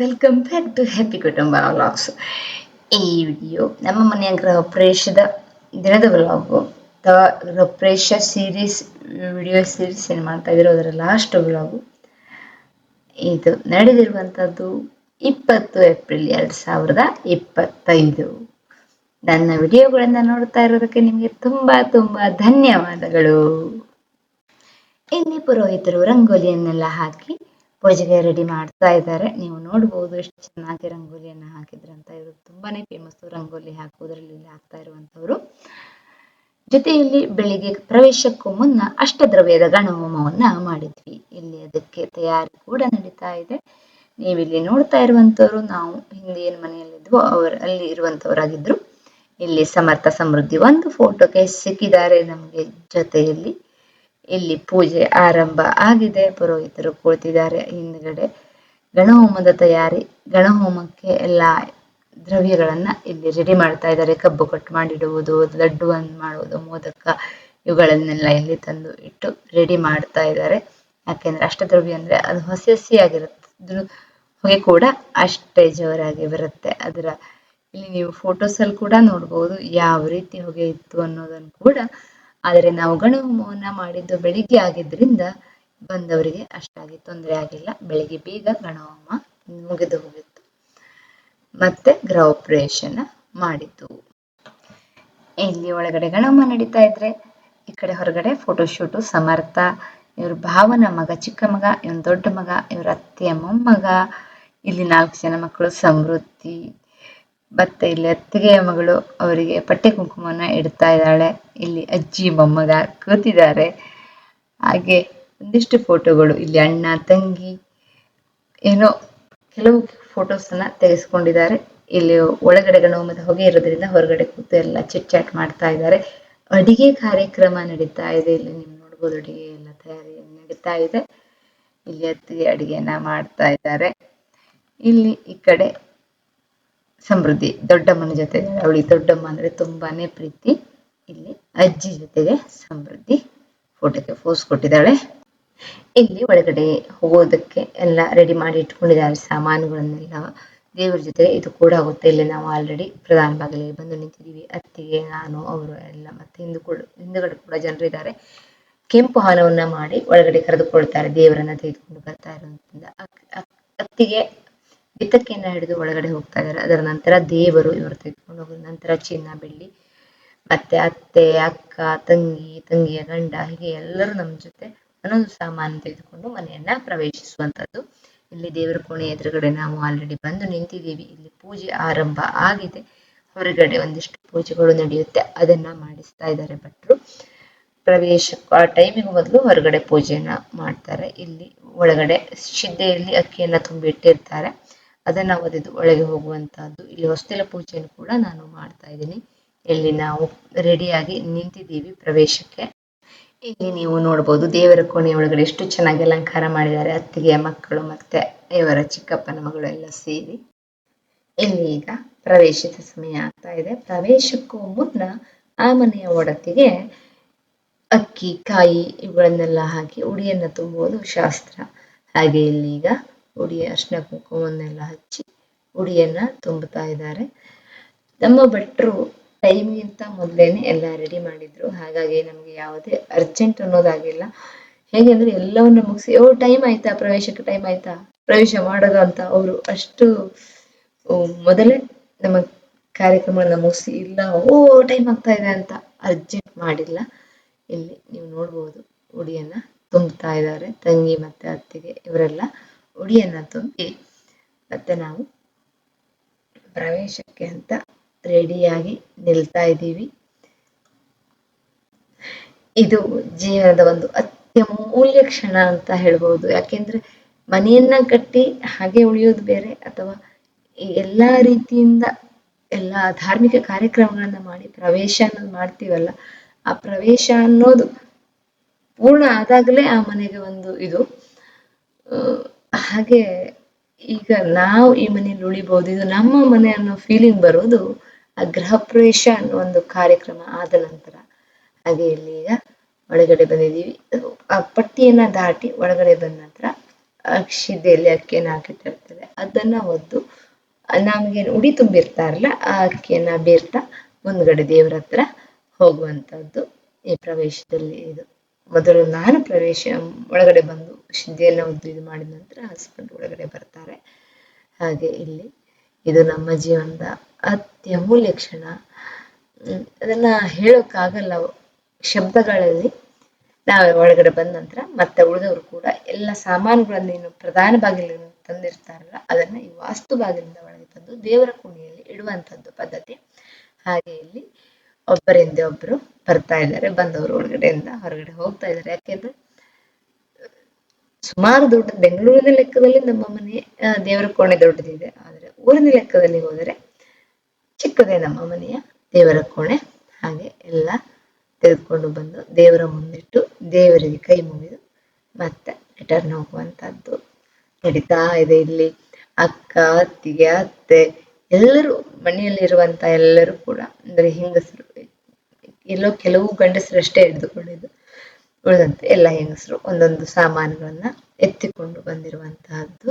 Welcome back to happy ಕುಟುಂಬ vlogs ಈ video ನಮ್ಮ ಮನೆಯ ಗೃಹ ಪ್ರವೇಶದ ದಿನದ ವ್ಲಾಗು ಅಥವಾ ಗೃಹ ಪ್ರವೇಶ ಸೀರೀಸ್ ವಿಡಿಯೋ ಸೀರೀಸ್ ಏನು ಮಾಡ್ತಾ ಇದ್ರು ಅದರ ಲಾಸ್ಟ್ ವ್ಲಾಗು ಇದು ನಡೆದಿರುವಂಥದ್ದು ಇಪ್ಪತ್ತು ಏಪ್ರಿಲ್ ಎರಡು ಸಾವಿರದ ಇಪ್ಪತ್ತೈದು. ನನ್ನ ವಿಡಿಯೋಗಳನ್ನು ನೋಡ್ತಾ ಇರೋದಕ್ಕೆ ನಿಮಗೆ ತುಂಬ ತುಂಬ ಧನ್ಯವಾದಗಳು. ಇಲ್ಲಿ ಪುರೋಹಿತರು ರಂಗೋಲಿಯನ್ನೆಲ್ಲ ಹಾಕಿ ಪೂಜೆಗೆ ರೆಡಿ ಮಾಡ್ತಾ ಇದ್ದಾರೆ. ನೀವು ನೋಡಬಹುದು ಎಷ್ಟು ಚೆನ್ನಾಗಿ ರಂಗೋಲಿಯನ್ನ ಹಾಕಿದ್ರು ಅಂತ. ಇವರು ತುಂಬಾನೇ ಫೇಮಸ್ ರಂಗೋಲಿ ಹಾಕುವುದರಲ್ಲಿ ಇಲ್ಲಿ ಹಾಕ್ತಾ ಇರುವಂತವರು ಜೊತೆಯಲ್ಲಿ ಬೆಳಿಗ್ಗೆ ಪ್ರವೇಶಕ್ಕೂ ಮುನ್ನ ಅಷ್ಟದ್ರವ್ಯದ ಗಣಹೋಮವನ್ನ ಮಾಡಿದ್ವಿ. ಇಲ್ಲಿ ಅದಕ್ಕೆ ತಯಾರಿ ಕೂಡ ನಡೀತಾ ಇದೆ. ನೀವಿಲ್ಲಿ ನೋಡ್ತಾ ಇರುವಂತವರು ನಾವು ಹಿಂದೆ ಏನ್ ಮನೆಯಲ್ಲಿದ್ವೋ ಅವರು, ಅಲ್ಲಿ ಇರುವಂತವರಾಗಿದ್ರು ಇಲ್ಲಿ ಸಮರ್ಥ ಸಮೃದ್ಧಿ ಒಂದು ಫೋಟೋಗೆ ಸಿಕ್ಕಿದ್ದಾರೆ ನಮಗೆ ಜೊತೆಯಲ್ಲಿ. ಇಲ್ಲಿ ಪೂಜೆ ಆರಂಭ ಆಗಿದೆ. ಪುರೋಹಿತರು ಕುಳಿತಿದ್ದಾರೆ. ಹಿಂದ್ಗಡೆ ಗಣಹೋಮದ ತಯಾರಿ. ಗಣಹೋಮಕ್ಕೆ ಎಲ್ಲ ದ್ರವ್ಯಗಳನ್ನ ಇಲ್ಲಿ ರೆಡಿ ಮಾಡ್ತಾ ಇದ್ದಾರೆ. ಕಬ್ಬು ಕಟ್ ಮಾಡಿಡುವುದು, ಲಡ್ಡುವನ್ನು ಮಾಡುವುದು, ಮೋದಕ ಇವುಗಳನ್ನೆಲ್ಲ ಇಲ್ಲಿ ತಂದು ಇಟ್ಟು ರೆಡಿ ಮಾಡ್ತಾ ಇದ್ದಾರೆ. ಯಾಕೆಂದ್ರೆ ಅಷ್ಟದ್ರವ್ಯ ಅಂದ್ರೆ ಅದು ಹಸಿ ಹಸಿಯಾಗಿರುತ್ತೆ ಹೊಗೆ ಕೂಡ ಅಷ್ಟೇ ಜೋರಾಗಿ ಬರುತ್ತೆ. ಅದರ ಇಲ್ಲಿ ನೀವು ಫೋಟೋಸ್ ಅಲ್ಲಿ ಕೂಡ ನೋಡಬಹುದು ಯಾವ ರೀತಿ ಹೊಗೆ ಇತ್ತು ಅನ್ನೋದನ್ನು ಕೂಡ ಆದರೆ ನಾವು ಗಣಹೋಮವನ್ನ ಮಾಡಿದ್ದು ಬೆಳಿಗ್ಗೆ ಆಗಿದ್ರಿಂದ ಬಂದವರಿಗೆ ಅಷ್ಟಾಗಿ ತೊಂದರೆ ಆಗಿಲ್ಲ. ಬೆಳಿಗ್ಗೆ ಬೇಗ ಗಣಹೋಮ ಮುಗಿದು ಹೋಗಿತ್ತು. ಮತ್ತೆ ಗೃಹ ಪ್ರವೇಶನ ಮಾಡಿದ್ದು. ಇಲ್ಲಿ ಒಳಗಡೆ ಗಣಹೋಮ ನಡೀತಾ ಇದ್ರೆ? ಈ ಕಡೆ ಹೊರಗಡೆ ಫೋಟೋಶೂಟು ಸಮರ್ಥ, ಇವ್ರ ಭಾವನ ಮಗ, ಚಿಕ್ಕ ಮಗ, ಇವನ್ ದೊಡ್ಡ ಮಗ, ಇವ್ರ ಅತ್ತೆಯ ಮೊಮ್ಮಗ, ಇಲ್ಲಿ ನಾಲ್ಕು ಜನ ಮಕ್ಕಳು, ಸಮೃದ್ಧಿ ಮತ್ತೆ ಇಲ್ಲಿ ಅತ್ತಿಗೆಯ ಮಗಳು ಅವರಿಗೆ ಪಟ್ಟೆ ಕುಂಕುಮನ ಇಡ್ತಾ ಇದ್ದಾಳೆ. ಇಲ್ಲಿ ಅಜ್ಜಿ, ಮೊಮ್ಮಗ ಕೂತಿದ್ದಾರೆ. ಹಾಗೆ ಒಂದಿಷ್ಟು ಫೋಟೋಗಳು. ಇಲ್ಲಿ ಅಣ್ಣ, ತಂಗಿ ಏನೋ ಕೆಲವು ಫೋಟೋಸ್ ಅನ್ನ ತೆಗೆಸ್ಕೊಂಡಿದ್ದಾರೆ. ಇಲ್ಲಿ ಒಳಗಡೆ ಮತ್ತೆ ಹೊಗೆ ಇರೋದ್ರಿಂದ ಹೊರಗಡೆ ಕೂತು ಎಲ್ಲ ಚಿಟ್ ಚಾಟ್ ಮಾಡ್ತಾ ಇದ್ದಾರೆ. ಅಡಿಗೆ ಕಾರ್ಯಕ್ರಮ ನಡೀತಾ ಇದೆ. ಇಲ್ಲಿ ನೀವು ನೋಡ್ಬೋದು ಅಡಿಗೆ ಎಲ್ಲ ತಯಾರಿ ನಡೀತಾ ಇದೆ. ಇಲ್ಲಿ ಅತ್ತಿಗೆ ಅಡಿಗೆನ ಮಾಡ್ತಾ ಇದ್ದಾರೆ. ಇಲ್ಲಿ ಈ ಕಡೆ ಸಮೃದ್ಧಿ, ದೊಡ್ಡಮ್ಮನ ಜೊತೆ. ಅವಳಿಗೆ ದೊಡ್ಡಮ್ಮ ಅಂದ್ರೆ ತುಂಬಾನೇ ಪ್ರೀತಿ. ಇಲ್ಲಿ ಅಜ್ಜಿ ಜೊತೆಗೆ ಸಮೃದ್ಧಿ ಫೋಟೋಗೆ ಫೋಸ್ ಕೊಟ್ಟಿದ್ದಾಳೆ. ಇಲ್ಲಿ ಒಳಗಡೆ ಹೋಗೋದಕ್ಕೆ ಎಲ್ಲ ರೆಡಿ ಮಾಡಿ ಇಟ್ಕೊಂಡಿದ್ದಾರೆ ಸಾಮಾನುಗಳನ್ನೆಲ್ಲ. ದೇವರ ಜೊತೆ ಇದು ಕೂಡ ಆಗುತ್ತೆ. ಇಲ್ಲಿ ನಾವು ಆಲ್ರೆಡಿ ಪ್ರಧಾನ ಬಾಗಿಲಿಗೆ ಬಂದು ನಿಂತಿದ್ದೀವಿ. ಅತ್ತಿಗೆ, ನಾನು, ಅವರು ಎಲ್ಲ ಮತ್ತೆ ಹಿಂದೂ ಕೂಡ ಹಿಂದುಗಡೆ ಕೂಡ ಜನರಿದ್ದಾರೆ ಕೆಂಪು ಹಾಲವನ್ನ ಮಾಡಿ ಒಳಗಡೆ ಕರೆದುಕೊಳ್ತಾರೆ ದೇವರನ್ನ ತೆಗೆದುಕೊಂಡು ಬರ್ತಾ ಇರೋದ್ರಿಂದ ಅತ್ತಿಗೆ ಬಿತ್ತಕ್ಕೆಯನ್ನ ಹಿಡಿದು ಒಳಗಡೆ ಹೋಗ್ತಾ ಇದ್ದಾರೆ. ಅದರ ನಂತರ ದೇವರು ಇವರು ತೆಗೆದುಕೊಂಡು ಹೋಗೋದು. ನಂತರ ಚಿನ್ನ, ಬೆಳ್ಳಿ, ಮತ್ತೆ ಅತ್ತೆ, ಅಕ್ಕ, ತಂಗಿ, ತಂಗಿಯ ಗಂಡ, ಹೀಗೆ ಎಲ್ಲರೂ ನಮ್ಮ ಜೊತೆ ಒಂದೊಂದು ಸಾಮಾನು ತೆಗೆದುಕೊಂಡು ಮನೆಯನ್ನ ಪ್ರವೇಶಿಸುವಂತದ್ದು. ಇಲ್ಲಿ ದೇವರ ಕೋಣೆ ಎದುರುಗಡೆ ನಾವು ಆಲ್ರೆಡಿ ಬಂದು ನಿಂತಿದ್ದೀವಿ. ಇಲ್ಲಿ ಪೂಜೆ ಆರಂಭ ಆಗಿದೆ. ಹೊರಗಡೆ ಒಂದಿಷ್ಟು ಪೂಜೆಗಳು ನಡೆಯುತ್ತೆ. ಅದನ್ನ ಮಾಡಿಸ್ತಾ ಇದ್ದಾರೆ ಭಟ್ರು. ಪ್ರವೇಶ ಆ ಟೈಮಿಗೆ ಮೊದಲು ಹೊರಗಡೆ ಪೂಜೆಯನ್ನ ಮಾಡ್ತಾರೆ. ಇಲ್ಲಿ ಒಳಗಡೆ ಶಿದ್ದೆಯಲ್ಲಿ ಅಕ್ಕಿಯನ್ನ ತುಂಬಿ ಇಟ್ಟಿರ್ತಾರೆ. ಅದನ್ನ ಒದೆದು ಒಳಗೆ ಹೋಗುವಂತಹದ್ದು. ಇಲ್ಲಿ ಹೊಸ್ತಿಲ ಪೂಜೆಯನ್ನು ಕೂಡ ನಾನು ಮಾಡ್ತಾ ಇದ್ದೀನಿ. ಇಲ್ಲಿ ನಾವು ರೆಡಿಯಾಗಿ ನಿಂತಿದ್ದೀವಿ ಪ್ರವೇಶಕ್ಕೆ. ಇಲ್ಲಿ ನೀವು ನೋಡಬಹುದು ದೇವರ ಕೋಣೆ ಒಳಗಡೆ ಎಷ್ಟು ಚೆನ್ನಾಗಿ ಅಲಂಕಾರ ಮಾಡಿದ್ದಾರೆ. ಅತ್ತಿಗೆಯ ಮಕ್ಕಳು ಮತ್ತೆ ಇವರ ಚಿಕ್ಕಪ್ಪನ ಮಗಳು ಎಲ್ಲ ಸೇರಿ. ಇಲ್ಲಿ ಈಗ ಪ್ರವೇಶದ ಸಮಯ ಆಗ್ತಾ ಇದೆ. ಪ್ರವೇಶಕ್ಕೂ ಮುನ್ನ ಆ ಮನೆಯ ಒಡತಿಗೆ ಅಕ್ಕಿ, ಕಾಯಿ ಇವುಗಳನ್ನೆಲ್ಲ ಹಾಕಿ ಉಡಿಯನ್ನ ತುಂಬುವುದು ಶಾಸ್ತ್ರ ಹಾಗೆ ಇಲ್ಲಿ ಈಗ ಉಡಿಯ ಅರ್ಶಿನ ಕುಂಕುಮವನ್ನೆಲ್ಲ ಹಚ್ಚಿ ಉಡಿಯನ್ನ ತುಂಬುತ್ತಾ ಇದ್ದಾರೆ. ನಮ್ಮ ಭಟ್ರು ಟೈಮ್ಗಿಂತ ಮೊದಲೇನೆ ಎಲ್ಲ ರೆಡಿ ಮಾಡಿದ್ರು. ಹಾಗಾಗಿ ನಮಗೆ ಯಾವುದೇ ಅರ್ಜೆಂಟ್ ಅನ್ನೋದಾಗಿಲ್ಲ. ಹೇಗೆ ಅಂದ್ರೆ ಎಲ್ಲವನ್ನ ಮುಗಿಸಿ, ಓ ಟೈಮ್ ಆಯ್ತಾ? ಪ್ರವೇಶಕ್ಕೆ ಟೈಮ್ ಆಯ್ತಾ? ಪ್ರವೇಶ ಮಾಡೋದು ಅಂತ ಅವರು ಅಷ್ಟು ಮೊದಲೇ ನಮ್ಮ ಕಾರ್ಯಕ್ರಮಗಳನ್ನ ಮುಗಿಸಿ, ಇಲ್ಲ, ಓ ಟೈಮ್ ಆಗ್ತಾ ಇದೆ ಅಂತ ಅರ್ಜೆಂಟ್ ಮಾಡಿಲ್ಲ. ಇಲ್ಲಿ ನೀವು ನೋಡ್ಬೋದು ಉಡಿಯನ್ನ ತುಂಬುತ್ತಾ ಇದ್ದಾರೆ. ತಂಗಿ ಮತ್ತೆ ಅತ್ತಿಗೆ ಇವರೆಲ್ಲ ಉಡಿಯನ್ನ ತುಂಬಿ ಮತ್ತೆ ನಾವು ಪ್ರವೇಶಕ್ಕೆ ಅಂತ ರೆಡಿಯಾಗಿ ನಿಲ್ತಾ ಇದ್ದೀವಿ. ಇದು ಜೀವನದ ಒಂದು ಅತ್ಯಮೂಲ್ಯ ಕ್ಷಣ ಅಂತ ಹೇಳ್ಬೋದು. ಯಾಕೆಂದ್ರೆ ಮನೆಯನ್ನ ಕಟ್ಟಿ ಹಾಗೆ ಉಳಿಯೋದು ಬೇರೆ ಅಥವಾ ಎಲ್ಲಾ ರೀತಿಯಿಂದ ಎಲ್ಲಾ ಧಾರ್ಮಿಕ ಕಾರ್ಯಕ್ರಮಗಳನ್ನ ಮಾಡಿ ಪ್ರವೇಶ ಅನ್ನೋದು ಮಾಡ್ತೀವಲ್ಲ, ಆ ಪ್ರವೇಶ ಅನ್ನೋದು ಪೂರ್ಣ ಆದಾಗಲೇ ಆ ಮನೆಗೆ ಒಂದು ಇದು ಹಾಗೆ ಈಗ ನಾವು ಈ ಮನೇಲಿ ಉಳಿಬಹುದು ಇದು ನಮ್ಮ ಮನೆ ಅನ್ನೋ ಫೀಲಿಂಗ್ ಬರೋದು ಆ ಗೃಹ ಪ್ರವೇಶ ಅನ್ನೋ ಒಂದು ಕಾರ್ಯಕ್ರಮ ಆದ ನಂತರ. ಹಾಗೆ ಇಲ್ಲಿ ಈಗ ಒಳಗಡೆ ಬಂದಿದ್ದೀವಿ. ಆ ಪಟ್ಟಿಯನ್ನ ದಾಟಿ ಒಳಗಡೆ ಬಂದ ನಂತರ ಅಕ್ಷಿದೆಯಲ್ಲಿ ಅಕ್ಕಿಯನ್ನು ಹಾಕಿಟ್ಟಿರ್ತೇವೆ ಅದನ್ನ ಒದ್ದು ನಮಗೆ ಉಡಿ ತುಂಬಿರ್ತಾರಲ್ಲ, ಆ ಅಕ್ಕಿಯನ್ನ ಬೇರ್ತಾ ಮುಂದ್ಗಡೆ ದೇವರ ಹತ್ರ ಹೋಗುವಂತದ್ದು ಈ ಪ್ರವೇಶದಲ್ಲಿ ಇದು. ಮೊದಲು ನಾನು ಪ್ರವೇಶ ಒಳಗಡೆ ಬಂದು ಸಿದ್ಧಿಯನ್ನ ಉದ್ದು ಇದು ಮಾಡಿದ ನಂತರ ಹಸ್ಬೆಂಡ್ ಒಳಗಡೆ ಬರ್ತಾರೆ. ಹಾಗೆ ಇಲ್ಲಿ ಇದು ನಮ್ಮ ಜೀವನದ ಅತ್ಯಮೂಲ್ಯ ಕ್ಷಣ. ಅದನ್ನ ಹೇಳೋಕ್ಕಾಗಲ್ಲ ಶಬ್ದಗಳಲ್ಲಿ ನಾವು ಒಳಗಡೆ ಬಂದ ನಂತರ ಮತ್ತೆ ಉಳಿದವರು ಕೂಡ ಎಲ್ಲ ಸಾಮಾನುಗಳನ್ನು ಏನು ಪ್ರಧಾನ ಬಾಗಿಲಿನ ತಂದಿರ್ತಾರಲ್ಲ, ಅದನ್ನ ಈ ವಾಸ್ತು ಬಾಗಿಲಿಂದ ಒಳಗೆ ತಂದು ದೇವರ ಕೋಣೆಯಲ್ಲಿ ಇಡುವಂತದ್ದು ಪದ್ಧತಿ. ಹಾಗೆ ಇಲ್ಲಿ ಒಬ್ಬರಿಂದ ಒಬ್ರು ಬರ್ತಾ ಇದ್ದಾರೆ, ಬಂದವರು ಒಳಗಡೆಯಿಂದ ಹೊರಗಡೆ ಹೋಗ್ತಾ ಇದ್ದಾರೆ. ಯಾಕೆಂದ್ರೆ ಸುಮಾರು ದೊಡ್ಡ ಬೆಂಗಳೂರಿನ ಲೆಕ್ಕದಲ್ಲಿ ನಮ್ಮ ಮನೆ ದೇವರ ಕೋಣೆ ದೊಡ್ಡದಿದೆ. ಆದರೆ ಊರಿನ ಲೆಕ್ಕದಲ್ಲಿ ಹೋದರೆ ಚಿಕ್ಕದೇ ನಮ್ಮ ಮನೆಯ ದೇವರ ಕೋಣೆ. ಹಾಗೆ ಎಲ್ಲ ತೆಗೆದುಕೊಂಡು ಬಂದು ದೇವರ ಮುಂದಿಟ್ಟು ದೇವರಿಗೆ ಕೈ ಮುಗಿದು ಮತ್ತೆ ರಿಟರ್ನ್ ಹೋಗುವಂತದ್ದು ನಡೀತಾ ಇದೆ ಇಲ್ಲಿ. ಅಕ್ಕ, ಅತ್ತಿಗೆ, ಅತ್ತೆ ಎಲ್ಲರೂ ಮನೆಯಲ್ಲಿರುವಂತ ಎಲ್ಲರೂ ಕೂಡ, ಅಂದ್ರೆ ಹೆಂಗಸರು, ಎಲ್ಲೋ ಕೆಲವು ಗಂಡಸರಷ್ಟೇ ಹಿಡಿದುಕೊಂಡಿದ್ದು ಉಳಿದಂತೆ ಎಲ್ಲ ಹೆಂಗಸರು ಒಂದೊಂದು ಸಾಮಾನುಗಳನ್ನ ಎತ್ತಿಕೊಂಡು ಬಂದಿರುವಂತಹದ್ದು.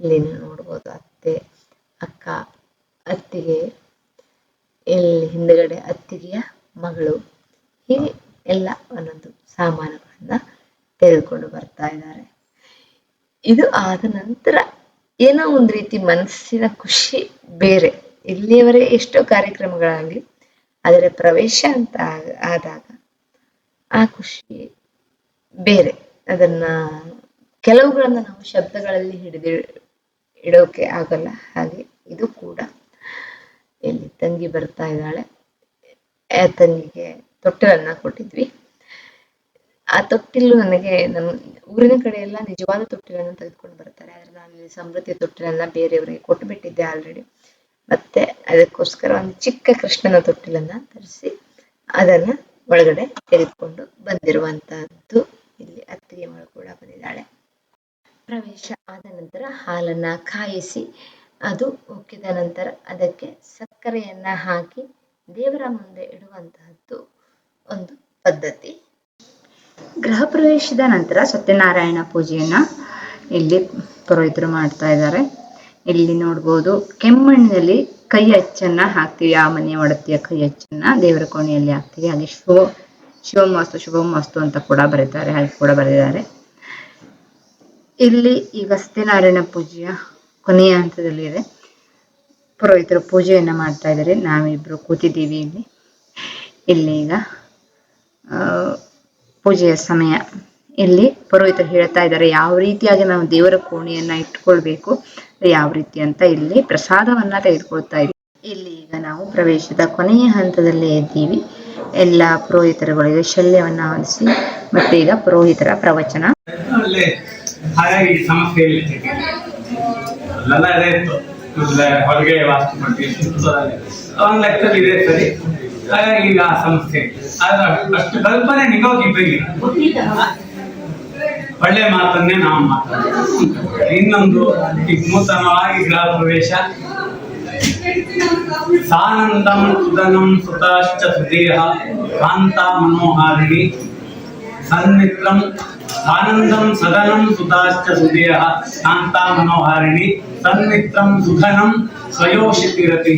ಇಲ್ಲಿ ನೀವು ನೋಡ್ಬೋದು ಅತ್ತೆ, ಅಕ್ಕ, ಅತ್ತಿಗೆ ಇಲ್ಲಿ ಹಿಂದ್ಗಡೆ ಅತ್ತಿಗೆಯ ಮಗಳು, ಹೀಗೆ ಎಲ್ಲ ಒಂದೊಂದು ಸಾಮಾನುಗಳನ್ನ ತೆಗೆದುಕೊಂಡು ಬರ್ತಾ ಇದ್ದಾರೆ. ಇದು ಆದ ನಂತರ ಏನೋ ಒಂದು ರೀತಿ ಮನಸ್ಸಿನ ಖುಷಿ ಬೇರೆ. ಇಲ್ಲಿಯವರೆಗೆ ಎಷ್ಟೋ ಕಾರ್ಯಕ್ರಮಗಳಾಗ್ಲಿ ಅದರ ಪ್ರವೇಶ ಅಂತ ಆದಾಗ ಆ ಖುಷಿ ಬೇರೆ. ಅದನ್ನ ಕೆಲವುಗಳನ್ನ ನಾವು ಶಬ್ದಗಳಲ್ಲಿ ಹಿಡಿದಿ, ಇಡೋಕೆ ಆಗಲ್ಲ. ಹಾಗೆ ಇದು ಕೂಡ ಇಲ್ಲಿ ತಂಗಿ ಬರ್ತಾ ಇದ್ದಾಳೆ ತಂಗಿಗೆ ತೊಟ್ಟಿಲನ್ನ ಕೊಟ್ಟಿದ್ವಿ. ಆ ತೊಟ್ಟಿಲು ನನಗೆ ನಮ್ಮ ಊರಿನ ಕಡೆ ಎಲ್ಲ ನಿಜವಾದ ತೊಟ್ಟಿಲನ್ನು ತೆಗೆದುಕೊಂಡು ಬರ್ತಾರೆ. ಆದ್ರೆ ನಾನು ಇಲ್ಲಿ ಸಮೃದ್ಧಿ ತೊಟ್ಟಿಲನ್ನ ಬೇರೆಯವರಿಗೆ ಕೊಟ್ಟು ಬಿಟ್ಟಿದ್ದೆ ಆಲ್ರೆಡಿ ಮತ್ತೆ ಅದಕ್ಕೋಸ್ಕರ ಒಂದು ಚಿಕ್ಕ ಕೃಷ್ಣನ ತೊಟ್ಟಿಲನ್ನ ತರಿಸಿ ಅದನ್ನ ಒಳಗಡೆ ತೆಗೆದುಕೊಂಡು ಬಂದಿರುವಂತಹದ್ದು ಇಲ್ಲಿ ಅತ್ತಿಗೆ ಮಗಳು ಕೂಡ ಬಂದಿದ್ದಾಳೆ. ಪ್ರವೇಶ ಆದ ನಂತರ ಹಾಲನ್ನ ಕಾಯಿಸಿ ಅದು ಉಕ್ಕಿದ ನಂತರ ಅದಕ್ಕೆ ಸಕ್ಕರೆಯನ್ನ ಹಾಕಿ ದೇವರ ಮುಂದೆ ಇಡುವಂತಹದ್ದು ಒಂದು ಪದ್ಧತಿ. ಗೃಹ ಪ್ರವೇಶದ ನಂತರ ಸತ್ಯನಾರಾಯಣ ಪೂಜೆಯನ್ನ ಇಲ್ಲಿ ಪುರೋಹಿತರು ಮಾಡ್ತಾ ಇದ್ದಾರೆ. ಇಲ್ಲಿ ನೋಡ್ಬೋದು ಕೆಮ್ಮಣ್ಣಿನಲ್ಲಿ ಕೈ ಅಚ್ಚನ್ನ ಹಾಕ್ತೀವಿ. ಆ ಮನೆಯ ಒಡತಿಯ ಕೈ ಅಚ್ಚನ್ನ ದೇವರ ಕೋಣೆಯಲ್ಲಿ ಹಾಕ್ತೀವಿ. ಹಾಗೆ ಶುಭ ಶಿವಮಾಸ್ತು, ಶುಭಮಾಸ್ತು ಅಂತ ಕೂಡ ಬರೀತಾರೆ. ಹಾಗೆ ಕೂಡ ಬರೆದಿದ್ದಾರೆ. ಇಲ್ಲಿ ಈಗ ಸತ್ಯನಾರಾಯಣ ಪೂಜೆಯ ಕೊನೆಯ ಹಂತದಲ್ಲಿ ಇದೆ. ಪುರೋಹಿತರು ಪೂಜೆಯನ್ನ ಮಾಡ್ತಾ ಇದ್ದಾರೆ. ನಾವಿಬ್ರು ಕೂತಿದ್ದೀವಿ ಇಲ್ಲಿ. ಇಲ್ಲಿ ಈಗ ಪೂಜೆಯ ಸಮಯ. ಇಲ್ಲಿ ಪುರೋಹಿತರು ಹೇಳ್ತಾ ಇದ್ದಾರೆ, ಯಾವ ರೀತಿಯಾಗಿ ನಾವು ದೇವರ ಕೋಣೆಯನ್ನ ಇಟ್ಕೊಳ್ಬೇಕು ಯಾವ ರೀತಿ ಅಂತ ಇಲ್ಲಿ ಪ್ರಸಾದವನ್ನ ತೆಗೆದುಕೊಳ್ತಾ ಇದ್ದೀವಿ ಇಲ್ಲಿ ಈಗ ನಾವು ಪ್ರವೇಶದ ಕೊನೆಯ ಹಂತದಲ್ಲೇ ಇದ್ದೀವಿ ಎಲ್ಲ ಪುರೋಹಿತರುಗಳಿಗೆ ಶಲ್ಯವನ್ನ ಹೊಂದಿಸಿ ಮತ್ತೆ ಈಗ ಪುರೋಹಿತರ ಪ್ರವಚನ. ಹೊರಗೆ ವಾಸ್ತು ಮಾಡ್ತೀವಿ. ಲೆಕ್ಕದಲ್ಲಿ ಇದೆ ಸರಿ. ಹಾಗಾಗಿ ಆ ಸಂಸ್ಥೆ. ಅಷ್ಟು ಕಲ್ಪನೆ ನಿಗೋಗಿ ಒಳ್ಳೆ ಮಾತನ್ನೇ ನಾವು ಮಾತಾಡ್ತೀವಿ. ಇನ್ನೊಂದು ಈಗ ನೂತನವಾಗಿ ಗೃಹ ಪ್ರವೇಶ. ಸಾನಂದಂ ಸುಧನಂ ಸುತಾಶ್ಚ ಸುದೇಹ ಕಾಂತ ಮನೋಹಾರಿಣಿ. ಸನ್ಮಿತ್ರಂ ಆನಂದಂ ಸದನಂ ಸುತಾಶ್ಚ ಸುದೇಹ ಶಾಂತಾ ಮನೋಹಾರಿಣಿ. ಸನ್ಮಿತ್ರಂ ಸುಧನಂ ಸ್ವಯೋಷಿತಿರತಿ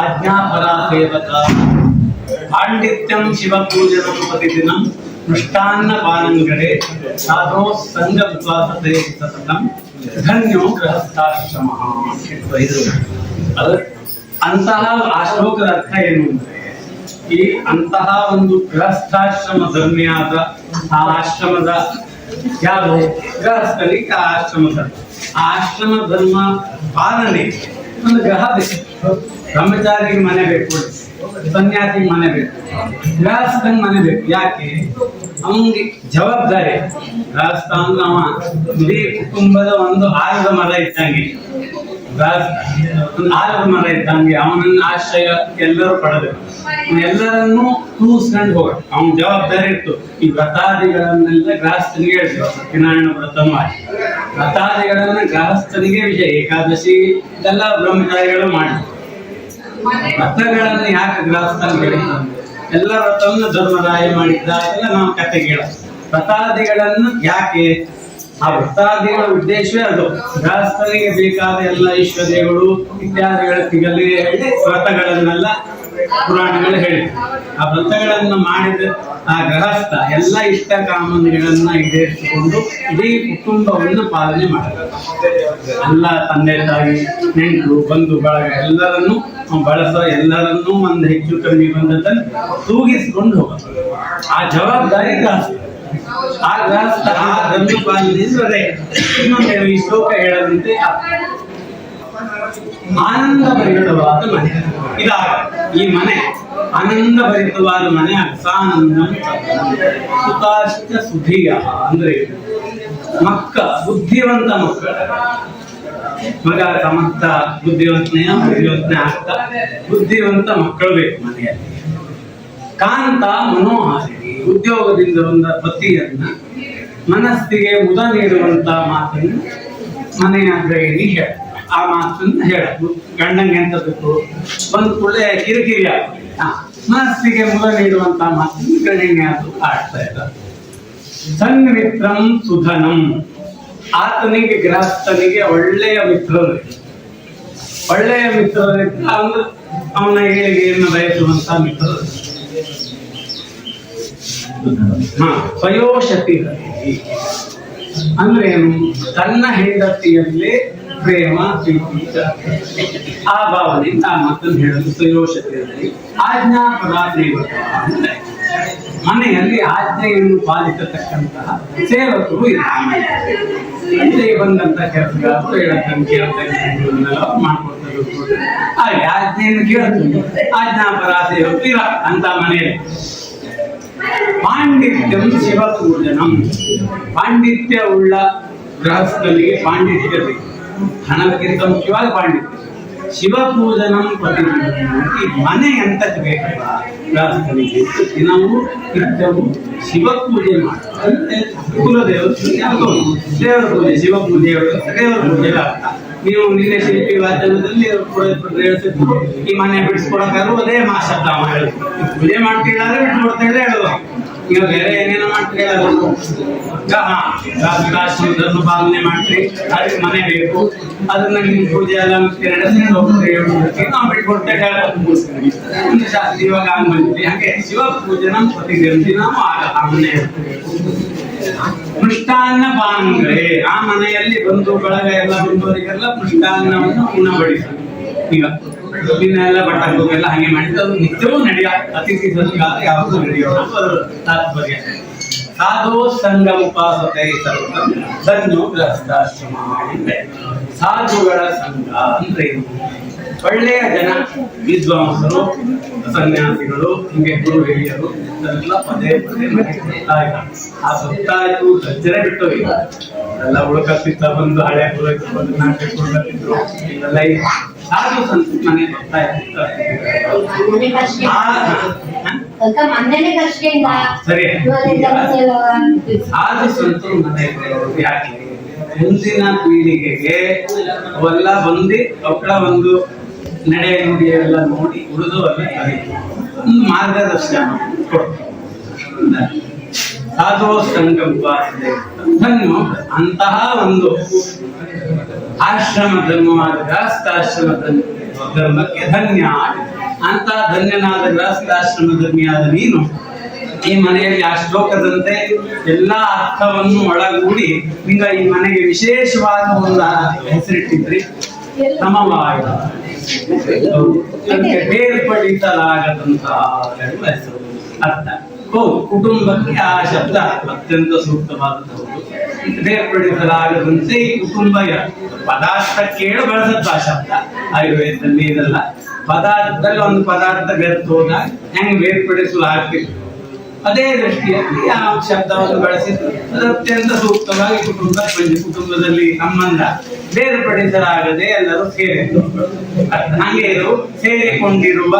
ಆಜ್ಞಾಪರಾ ಸೇವಕ. ಪಾಂಡಿತ್ಯಂ ಶಿವಪೂಜನಂ ಪ್ರತಿದಿನಂ ಮೃಷ್ಟಾನ್ನ ಬಾನಂಗಡೆ, ಸಾಧೋ ಸಂಘ ವಿಶ್ವಾಸತೆ ಧನ್ಯೋ ಗೃಹಸ್ಥಾಶ್ರಮ ಅದು ಅಂತಹ ಆ ಶ್ಲೋಕದ ಅರ್ಥ ಏನು ಅಂದ್ರೆ, ಈ ಅಂತಹ ಒಂದು ಗೃಹಸ್ಥಾಶ್ರಮ ಧರ್ಮಿಯಾದ ಆ ಆಶ್ರಮದ ಯಾವುದು ಗೃಹಸ್ಥನಿಗೆ ಆ ಆಶ್ರಮ ಧರ್ಮ ಆ ಆಶ್ರಮ ಧರ್ಮ ಪಾಲನೆ ಒಂದು ಗ್ರಹ ಬೇಕು ಬ್ರಹ್ಮಚಾರಿಗೆ ಮನೆ ಬೇಕು. ಸನ್ಯಾಸಿಗೆ ಮನೆ ಬೇಕು. ಗೃಹಸ್ಥನ್ ಮನೆ ಬೇಕು. ಯಾಕೆ? ಅವನಿಗೆ ಜವಾಬ್ದಾರಿ. ಗೃಹಸ್ಥ ಅಂದ್ರೆ ಅವ ಇಡೀ ಕುಟುಂಬದ ಒಂದು ಆಯುಧ ಮರ ಇದ್ದಂಗೆ. ಒಂದು ಆಯುಧ ಮರ ಇದ್ದಂಗೆ ಅವನನ್ನ ಆಶ್ರಯ ಎಲ್ಲರೂ ಪಡೆದರು. ಎಲ್ಲರನ್ನೂ ತೂಸ್ಕೊಂಡು ಹೋಗ ಅವನ ಜವಾಬ್ದಾರಿ ಇತ್ತು. ಈ ವ್ರತಾದಿಗಳನ್ನೆಲ್ಲ ಗೃಹಸ್ಥನಿಗೆ ಹೇಳ್ತೀವಿ ಸತ್ಯನಾರಾಯಣ ವ್ರತನೂ ಆಗಿ ವ್ರತಾದಿಗಳನ್ನ ಗೃಹಸ್ಥನಿಗೆ ವಿಷಯ ಏಕಾದಶಿ ಇದೆಲ್ಲ ಬ್ರಹ್ಮಚಾರಿಗಳು ಮಾಡಿ ವ್ರತಗಳನ್ನು ಯಾಕೆ ಗೃಹಸ್ಥನಿಗೆ ಹೇಳಿದ್ರು ಎಲ್ಲ ವ್ರತವನ್ನು ಧರ್ಮರಾಯ ಮಾಡಿದ್ದ ಎಲ್ಲ ನಾವು ಕತೆ ಕೇಳ ವ್ರತಾದಿಗಳನ್ನು ಯಾಕೆ? ಆ ವೃತ್ತಾದಿಗಳ ಉದ್ದೇಶವೇ ಅದು. ಗ್ರಹಸ್ಥನಿಗೆ ಬೇಕಾದ ಎಲ್ಲ ಐಶ್ವರ್ಯಗಳು, ಇತ್ಯಾದಿಗಳು ಸಿಗಲಿ ಹೇಳಿ ವ್ರತಗಳನ್ನೆಲ್ಲ ಪುರಾಣಗಳು ಹೇಳಿದೆ ಆ ವ್ರತಗಳನ್ನು ಮಾಡಿದ ಆ ಗೃಹಸ್ಥ ಎಲ್ಲ ಇಷ್ಟ ಕಾಮನೆಗಳನ್ನ ಈಡೇರಿಸಿಕೊಂಡು ಇಡೀ ಕುಟುಂಬವನ್ನು ಪಾಲನೆ ಮಾಡಬೇಕು ಎಲ್ಲ ತಂದೆ ತಾಯಿ ನೆಂಟರು ಬಂಧು ಬಳಗ ಎಲ್ಲರನ್ನೂ ಬಳಸೋ ಎಲ್ಲರನ್ನೂ ಒಂದು ಹೆಚ್ಚು ಕಮ್ಮಿ ಬಂದದ್ದನ್ನು ತೂಗಿಸಿಕೊಂಡು ಹೋಗಬೇಕು ಆ ಜವಾಬ್ದಾರಿ ಗೃಹಸ್ಥ. ಆ ಗೃಹಸ್ಥ ಆ ಗಂಧು ಪಾಲನೆ ಇನ್ನೊಂದು ಈ ಶ್ಲೋಕ ಹೇಳದಂತೆ ಆನಂದ ಭರಿತವಾದ ಮನೆ. ಇದಾಗ ಈ ಮನೆ ಆನಂದ ಭರಿತವಾದ ಮನೆ ಅಸಾನಂದ ಸುತಾಶ್ಚ ಸುಧೀಯ ಅಂದ್ರೆ ಮಕ್ಕ, ಬುದ್ಧಿವಂತ ಮಕ್ಕಳ. ಮಗ ಸಮರ್ಥ ಬುದ್ಧಿವಂತನೆಯ ಬುದ್ಧಿವಂತನೆ ಆಗ್ತಾ, ಬುದ್ಧಿವಂತ ಮಕ್ಕಳು ಬೇಕು ಮನೆಯಲ್ಲಿ. ಕಾಂತ ಮನೋಹಾರಿ ಉದ್ಯೋಗದಿಂದ ಬಂದ ಪತಿಯನ್ನ ಮನಸ್ಸಿಗೆ ಮುದ ನೀಡುವಂತ ಮಾತನ್ನು ಮನೆಯ ಗೃಹಿಣಿ ಹೇಳ ಆ ಮಾತನ್ನ ಹೇಳ. ಗಂಡಂಗೆ ಎಂತ ಬೇಕು? ಬಂದ ಕೂಡಲೇ ಕಿರಿಕಿರಿ ಆಗ್ತದೆ. ಮನಸ್ಸಿಗೆ ಮುದ ನೀಡುವಂತ ಮಾತನ್ನು ಗೃಹಿಣಿ ಅದು ಆಡ್ತಾ ಇದ್ದಾರೆ ಸನ್ಮಿತ್ರಂ ಸುಧನಂ. ಆತನಿಗೆ, ಗೃಹಸ್ಥನಿಗೆ ಒಳ್ಳೆಯ ಮಿತ್ರರು ಒಳ್ಳೆಯ ಮಿತ್ರರು ಅಂದ್ರೆ ಅವನ ಏಳಿಗೆಯನ್ನು ಬಯಸುವಂತ ಮಿತ್ರರು ಹಾ ಅಂದ್ರೆ ತನ್ನ ಹೆಂಡತಿಯಲ್ಲೇ ಪ್ರೇಮ, ಪ್ರೀತಿ ಆ ಭಾವನೆಯಿಂದ ಆ ಮಾತನ್ನು ಹೇಳಲು ಸ್ವಯೋಷತೆಯಲ್ಲಿ ಆಜ್ಞಾ ಅಂದ್ರೆ ಮನೆಯಲ್ಲಿ ಆಜ್ಞೆಯನ್ನು ಪಾಲಿಸತಕ್ಕಂತಹ ಸೇವಕರು ಇದ್ದಾರೆ. ಅಂದ್ರೆ ಬಂದಂತ ಕೆಲಸಗಾರರು ಹೇಳ್ತಾನೆ ಕೇಳ್ತಾನೆ ಮಾಡ್ಕೊಡ್ತಾರೆ ಹಾಗೆ ಆಜ್ಞೆಯನ್ನು ಕೇಳ್ತು ಆಜ್ಞಾ ಸೇವಕರು ಇರ ಅಂತ ಮನೆಯಲ್ಲಿ. ಪಾಂಡಿತ್ಯಂ ಶಿವಪೂಜನಂ. ಪಾಂಡಿತ್ಯ ಉಳ್ಳ ಗೃಹಸ್ಥನಿಗೆ ಪಾಂಡಿತ್ಯ ಬೇಕು. ಹಣಕ್ಕಿಂತ ಮುಖ್ಯವಾಗಿ ಪಾಂಡಿತ್ಯ. ಶಿವಪೂಜನಂ ಪ್ರತಿಬಿಂಬಂ ಈ ಮನೆ ಎಂತ ಬೇಕಲ್ಲ ಗೃಹಸ್ಥನಿಗೆ ದಿನವೂ, ನಿತ್ಯವೂ ಶಿವ ಪೂಜೆ ಮಾಡ್ತಾರೆ ಕುಲದೇವರು ದೇವರ ಪೂಜೆ ಶಿವ ಪೂಜೆ ದೇವರ ಪೂಜೆ ಅರ್ಥ ನೀವು ನಿನ್ನೆ ಶಿಲ್ಪಿ ವಾಚನದಲ್ಲಿ ಹೇಳ್ತಿದ್ರು, ಈ ಮನೆ ಬಿಡಿಸ್ಕೊಡಕ್ಕಾದ್ರು ಅದೇ ಮಾ ಶಬ್ದ ಹೇಳುದು. ಪೂಜೆ ಮಾಡ್ತಿದ್ದಾರೆ ಬಿಟ್ಕೊಡ್ತಾ ಇದ್ರೆ ಹೇಳುದು ಈಗ ಬೇರೆ ಏನೇನೋ ಮಾಡ್ತೀರಿ ಧರ್ಮ ಪಾಲನೆ ಮಾಡ್ತೀರಿ. ಅದಕ್ಕೆ ಮನೆ ಬೇಕು. ಅದನ್ನ ಪೂಜೆ ಎಲ್ಲ ನಡೆಸಿ ಹೋಗ್ತೀರಿ ನಾವು ಬಿಟ್ಕೊಡ್ತೇವೆ ಹೇಳೋದು ಒಂದು ಶಾಸ್ತ್ರ ಇವಾಗ ಹಂಗ್ ಶಿವ ಪೂಜನ ಪ್ರತಿದಿನ ನಾವು ಆ ಮನೆ ಮೃಷ್ಟಾನ್ನ ಆ ಮನೆಯಲ್ಲಿ ಬಂದು ಬಳಗ ಎಲ್ಲ ಬಂದವರಿಗೆಲ್ಲ ಮೃಷ್ಟಾನ್ನವನ್ನು ಉಣಬಡಿಸ ಈಗ ಇನ್ನೆಲ್ಲ ಬಟ್ಟೆಲ್ಲ ಹಾಗೆ ಮಾಡಿದ್ದು ಅದು ನಿತ್ಯವೂ ನಡೆಯ ಅತಿಥಿ ಸತ್ಕಾರ ಯಾವುದು ನಡೆಯೋಣ ತಾತ್ಪರ್ಯ ಸಾಧು ಸಂಘ ಉಪಾಸತೆ ಸಂಘು ಗ್ರಸ್ತಾಶ್ರಮ ಸಾಧುಗಳ ಸಂಘ ಅಂದ್ರೆ ಒಳ್ಳೆಯ ಜನ, ವಿದ್ವಾಂಸರು, ಸನ್ಯಾಸಿಗಳು, ಹಿಂಗೆ ಗುರು ಹಿರಿಯರು ಇದೆಲ್ಲ ಪದೇ ಪದೇ ಮಾಡಿ. ಆ ಸುತ್ತಾಯ್ತು ಸಜ್ಜನೆ ಬಿಟ್ಟು ಈಗ ಎಲ್ಲ ಉಳ್ಕತ್ತಿತ್ತ ಬಂದು ಹಳೆ ಪುರೋಹಿತರು ಬಂದು ನಾಟಕ ಉಳ್ಕತ್ತಿದ್ರು ಸಾಧು ಸಂತ ಮನೆ ಬರ್ತಾ ಇರ್ತಾರೆ. ಆ, ಹ? ಮಂದನೆ ಸರಿ. ಇವತ್ತಿಂದ ಸಂತರು ಮನೆ ಬರೋದು ಯಾಕೆ? ಮುಂದಿನ ಪೀಳಿಗೆಗೆ ಅವೆಲ್ಲ ಬಂದು ಅವಳ ಒಂದು ನಡೆ ನುಡಿ ಎಲ್ಲ ನೋಡಿ ಉಳಿದು ಅಲ್ಲಿ ಒಂದು ಮಾರ್ಗದರ್ಶನ ಕೊಡ್ತಾರೆ ಸಾಧು ಸಂಕಲ್ಪ ಧನ್ಯ ಅಂತಹ ಒಂದು ಆಶ್ರಮ ಧರ್ಮ ಧರ್ಮಕ್ಕೆ ಧನ್ಯ ಅಂತ ಧನ್ಯನಾದ ಗ್ರಹಸ್ಥಾಶ್ರಮ ಧರ್ಮಿಯಾದ ನೀನು ಈ ಮನೆಯಲ್ಲಿ ಆ ಶ್ಲೋಕದಂತೆ ಎಲ್ಲಾ ಅರ್ಥವನ್ನು ಒಳಗೂಡಿ ನಿಂಗ ಈ ಮನೆಗೆ ವಿಶೇಷವಾದ ಒಂದು ಹೆಸರಿಟ್ಟಿದ್ರಿ. ಸಮವಾಯ ಅದಕ್ಕೆ ಬೇರ್ಪಡಿಸಲಾಗದಂತ ಹೆಸರು. ಅರ್ಥ. ಓ ಕುಟುಂಬಕ್ಕೆ ಆ ಶಬ್ದ ಅತ್ಯಂತ ಸೂಕ್ತವಾದದ್ದು. ಬೇರ್ಪಡಿಸಲಾಗದಂತೆ ಈ ಕುಟುಂಬ ಪದಾರ್ಥ ಕೇಳು ಬಳಸತ್ತ ಆ ಶಬ್ದ. ಆಯುರ್ವೇದದಲ್ಲಿ ಇದೆಲ್ಲ. ಪದಾರ್ಥದಲ್ಲಿ ಒಂದು ಪದಾರ್ಥ ಬೆರೆತು ಹೋದಾಗ ಹೆಂಗ್ ಬೇರ್ಪಡಿಸಲಾಗ್ತಿತ್ತು ಅದೇ ದೃಷ್ಟಿಯಲ್ಲಿ ಆ ಶಬ್ದವನ್ನು ಬಳಸಿದ್ದು. ಅದು ಅತ್ಯಂತ ಸೂಕ್ತವಾಗಿ ಕುಟುಂಬ ಬಂದು ಕುಟುಂಬದಲ್ಲಿ ಸಂಬಂಧ ಬೇರ್ಪಡಿಸಲಾಗದೆ ಎಲ್ಲರೂ ಸೇರಿದ್ದು. ಹಂಗೆ ಇದು ಸೇರಿಕೊಂಡಿರುವ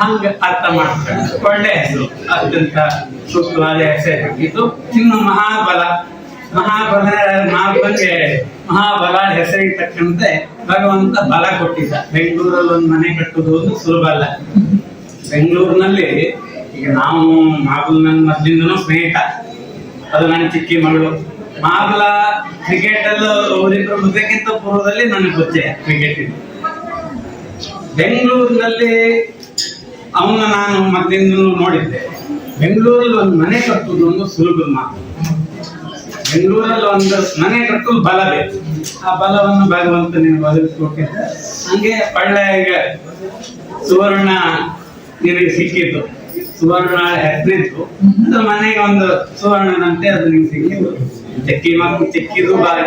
ಹಂಗ ಅರ್ಥ ಮಾಡ್ತಾರೆ ಒಳ್ಳೆ ಹೆಸರು ಅತ್ಯಂತ ಸೂಕ್ತವಾದ ಹೆಸರು ಇದು ಇನ್ನು ಮಹಾಬಲ ಮಹಾಬಲ, ಮಹಾಬಲ್ಗೆ ಮಹಾಬಲ ಹೆಸರಿರ್ತಕ್ಕಂತೆ ಭಗವಂತ ಬಲ ಕೊಟ್ಟಿದ್ದ. ಬೆಂಗಳೂರಲ್ಲಿ ಒಂದು ಮನೆ ಕಟ್ಟುವುದು ಒಂದು ಸುಲಭ ಅಲ್ಲ. ಬೆಂಗಳೂರಿನಲ್ಲಿ ಈಗ ನಾವು ಮಾಬಲ್ ನನ್ನ ಮೊದಲಿಂದನೂ ಸ್ನೇಹಿತ. ಅದು ನನ್ನ ಚಿಕ್ಕಿ ಮಗಳು. ಮಾಬಲ ಕ್ರಿಕೆಟ್ ಅಲ್ಲೂ ಅವರಿಬ್ಬರು ಪೂರ್ವದಲ್ಲಿ ನನಗೆ ಗೊತ್ತೆ ಕ್ರಿಕೆಟ್ ಬೆಂಗಳೂರಿನಲ್ಲಿ ಅವನ ನಾನು ಮೊದಲಿಂದನೂ ನೋಡಿದ್ದೆ. ಬೆಂಗಳೂರಲ್ಲಿ ಒಂದು ಮನೆ ಕಟ್ಟುವುದು ಒಂದು ಸುಲಭ ಮಾತು. ಬೆಂಗಳೂರಲ್ಲಿ ಒಂದು ಮನೆ ಕಟ್ಟಲು ಬಲ ಬೇಕು. ಆ ಬಲವನ್ನು ಭಗವಂತ ನೀನು ಒದಗಿಸ್ಕೊಟ್ಟಿದ್ದ ಹಂಗೆ ಒಳ್ಳೆ ಈಗ ಸುವರ್ಣ ನಿನಗೆ ಸಿಕ್ಕಿತ್ತು. ಸುವರ್ಣ ಹೆಸರಿತ್ತು ಅದು ಮನೆಗೆ ಒಂದು ಸುವರ್ಣನಂತೆ ಅದು ನಿಮ್ಗೆ ಸಿಕ್ಕಿತ್ತು ಚಕ್ಕಿ ಮಗು ಚಿಕ್ಕಿದು ಬಾಲ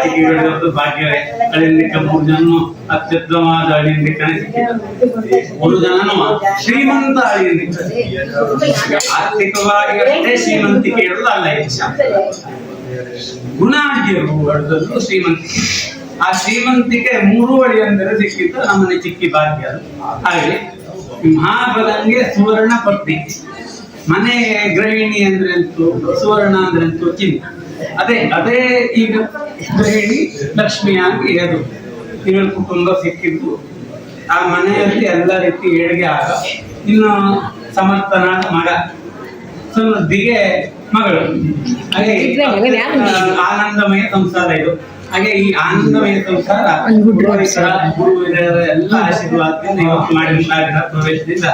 ಭಾಗ್ಯವೇ. ಅಳಿಂದಿಕ್ಕ ಮೂರು ಜನ ಅತ್ಯುತ್ತಮವಾದ ಅಳಿಂದಿಕ್ಕನೇ ಸಿಕ್ಕಿದ್ದು. ಮೂರು ಜನನು ಶ್ರೀಮಂತ ಅಳಿಂದಿಕ. ಆರ್ಥಿಕವಾಗಿ ಅಷ್ಟೇ ಶ್ರೀಮಂತಿಕೆ ಇರೋದು ಅಲ್ಲ ಹೆಚ್ಚ ಗುಣಾಢ್ಯರು ಹೊಡೆದದ್ದು ಶ್ರೀಮಂತಿಕೆ. ಆ ಶ್ರೀಮಂತಿಕೆ ಮೂರು ಅಡಿ ಅಂದರೆ ಸಿಕ್ಕಿತ್ತು ನಮ್ಮನೆ ಚಿಕ್ಕಿ ಭಾಗ್ಯ. ಅದು. ಹಾಗೆ ಮಹಾಬಲಂಗೆ ಸುವರ್ಣ ಪತ್ನಿ. ಮನೆ ಗೃಹಿಣಿ ಅಂದ್ರೆ ಅಂತೂ ಸುವರ್ಣ ಅಂದ್ರೆ ಅಂತೂ ಚಿನ್ನ. ಅದೇ ಅದೇ ಈಗ ಗೃಹಿಣಿ ಲಕ್ಷ್ಮಿಯಾಗಿ ಅದು ಇವಳ ಕುಟುಂಬ ಸಿಕ್ಕಿದ್ದು. ಆ ಮನೆಯಲ್ಲಿ ಎಲ್ಲ ರೀತಿ ಏಳಿಗೆ ಆಗ. ಇನ್ನು ಸಮರ್ಥನ ಮಗ ಸಮೃದ್ಧಿಗೆ ಮಗಳು. ಹಾಗೆ ಆನಂದಮಯ ಸಂಸಾರ ಇದು. ಹಾಗೆ ಈ ಆನಂದಮಯ ಸಂಸಾರ ಹಿರಿಯರ ಎಲ್ಲ ಆಶೀರ್ವಾದದಿಂದ ಇವತ್ತು ಮಾಡಿದ ಪ್ರವೇಶದಿಂದ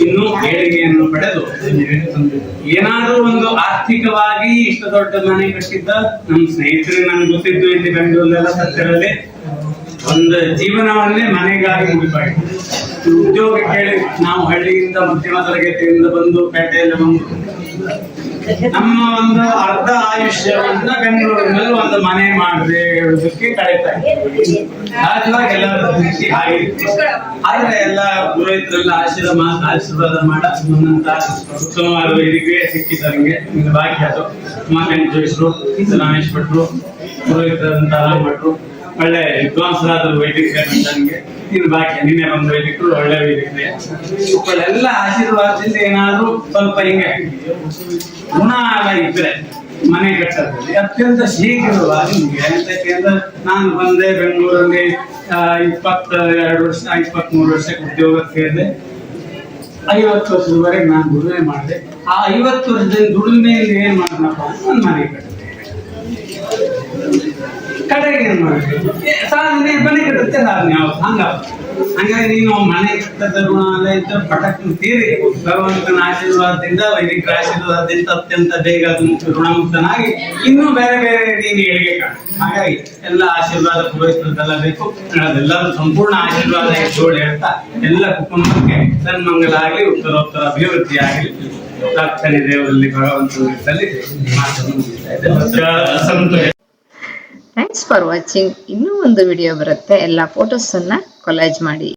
ಇನ್ನೂ ಏಳಿಗೆಯನ್ನು ಪಡೆದು ಏನಾದ್ರೂ ಒಂದು ಆರ್ಥಿಕವಾಗಿ ಇಷ್ಟು ದೊಡ್ಡ ಮನೆ ಕಟ್ಟಿದ್ದ ನಮ್ಮ ಸ್ನೇಹಿತರು ನನ್ಗೆ ಗೊತ್ತಿದ್ದು ಇಲ್ಲಿ ಬೆಂಗಳೂರಲ್ಲೆಲ್ಲ ಸತ್ಯರಲ್ಲಿ ಒಂದು ಜೀವನವನ್ನೇ ಮನೆಗಾಗಿ ಮುಡಿಪಾಡಿ ಉದ್ಯೋಗ ಕೇಳಿ ನಾವು ಹಳ್ಳಿಯಿಂದ ಮಧ್ಯಮ ತರಗತಿಯಿಂದ ಬಂದು ಪೇಟೆಯಲ್ಲಿ ಬಂದು ನಮ್ಮ ಒಂದು ಅರ್ಧ ಆಯುಷ್ಯವನ್ನ ಬೆಂಗಳೂರಿನಲ್ಲಿ ಒಂದು ಮನೆ ಮಾಡಿದೆ ಹೇಳೋದಕ್ಕೆ ಕಳೀತಾ ದೃಷ್ಟಿ ಹಾಗೆ. ಇತ್ತು. ಆದ್ರೆ ಎಲ್ಲ ಪುರೋಹಿತರೆಲ್ಲ ಆಶೀರ್ವಾದ ಆಶೀರ್ವಾದ ಮಾಡ ನನ್ನಂತ ನಂಗೆ ನಿಮ್ಗೆ. ಭಾಗ್ಯ ಅದು. ಉಮಾಕಾಂತ್ ಜೋಯಿಸ್ರು ರಾಮೇಶ್ ಭಟ್ರು, ಪುರೋಹಿತರಂತ ಭಟ್ರು. ಒಳ್ಳೆ ವಿದ್ವಾಂಸರಾದ ವೈದ್ಯಕೀಯ ನನಗೆ ಇದು ಬಾಕಿ. ನಿನ್ನೆ ಬಂದು ವೈದಿಕರು ಒಳ್ಳೆ ಎಲ್ಲ ಆಶೀರ್ವಾದದಿಂದ ಏನಾದ್ರೂ ಸ್ವಲ್ಪ ಹಿಂಗೆ ಗುಣ ಆಗ ಇದ್ರೆ ಮನೆ ಕಟ್ಟದಲ್ಲಿ ಅತ್ಯಂತ ಶೀಘ್ರವಾಗಿ ಯಾಕೆಂದ್ರೆ ನಾನು ಬಂದೆ ಬೆಂಗಳೂರಲ್ಲಿ ಇಪ್ಪತ್ತ ಎರಡು ವರ್ಷ ಇಪ್ಪತ್ಮೂರು ವರ್ಷಕ್ಕೆ ಉದ್ಯೋಗಕ್ಕೆ ಸೇರಿದೆ. ಐವತ್ತು ವರ್ಷದವರೆಗೆ ನಾನು ದುಡಿಮೆ ಮಾಡಿದೆ. ಆ ಐವತ್ತು ವರ್ಷದ ದುಡಿಮೆಯಲ್ಲಿ ಏನ್ ಮಾಡೋಣಪ್ಪ ಒಂದು ಮನೆ ಕಟ್ಟಿದೆ ಕಡೆಗೆ ಏನ್ ಸಾಧನೆ ಮನೆ ಕಟ್ಟುತ್ತೆ ಹಂಗ ಹಂಗಾಗಿ ನೀನು ಮನೆ ಕಟ್ಟದ ಋಣ ಅಲ್ಲ ಇದ್ದ ಪಟಕ್ ತೀರಿ ಭಗವಂತನ ಆಶೀರ್ವಾದದಿಂದ ವೈದಿಕ ಆಶೀರ್ವಾದದಿಂದ ಅತ್ಯಂತ ಬೇಗ ಋಣಮುಕ್ತನಾಗಿ ಇನ್ನೂ ಬೇರೆ ಬೇರೆ ನೀನು ಏಳಿಗೆ ಕಾಣ ಹಾಗಾಗಿ ಎಲ್ಲ ಆಶೀರ್ವಾದ ಪೂರೈಸೋದೆಲ್ಲ ಬೇಕು ಅದೆಲ್ಲರೂ ಸಂಪೂರ್ಣ ಆಶೀರ್ವಾದ ಜೋಡಿ ಹೇಳ್ತಾ ಎಲ್ಲ ಕುಟುಂಬಕ್ಕೆ ಸನ್ಮಂಗಲ ಆಗಲಿ ಉತ್ತರೋತ್ತರ ಅಭಿವೃದ್ಧಿ ಆಗಲಿ ಪ್ರಾರ್ಥನೆ ದೇವರಲ್ಲಿ ಭಗವಂತನಲ್ಲಿ ಮಾತನ್ನು ಥ್ಯಾಂಕ್ಸ್ ಫಾರ್ ವಾಚಿಂಗ್ ಇನ್ನೂ ಒಂದು ವಿಡಿಯೋ ಬರುತ್ತೆ. ಎಲ್ಲ ಫೋಟೋಸನ್ನು ಕೊಲಾಜ್ ಮಾಡಿ.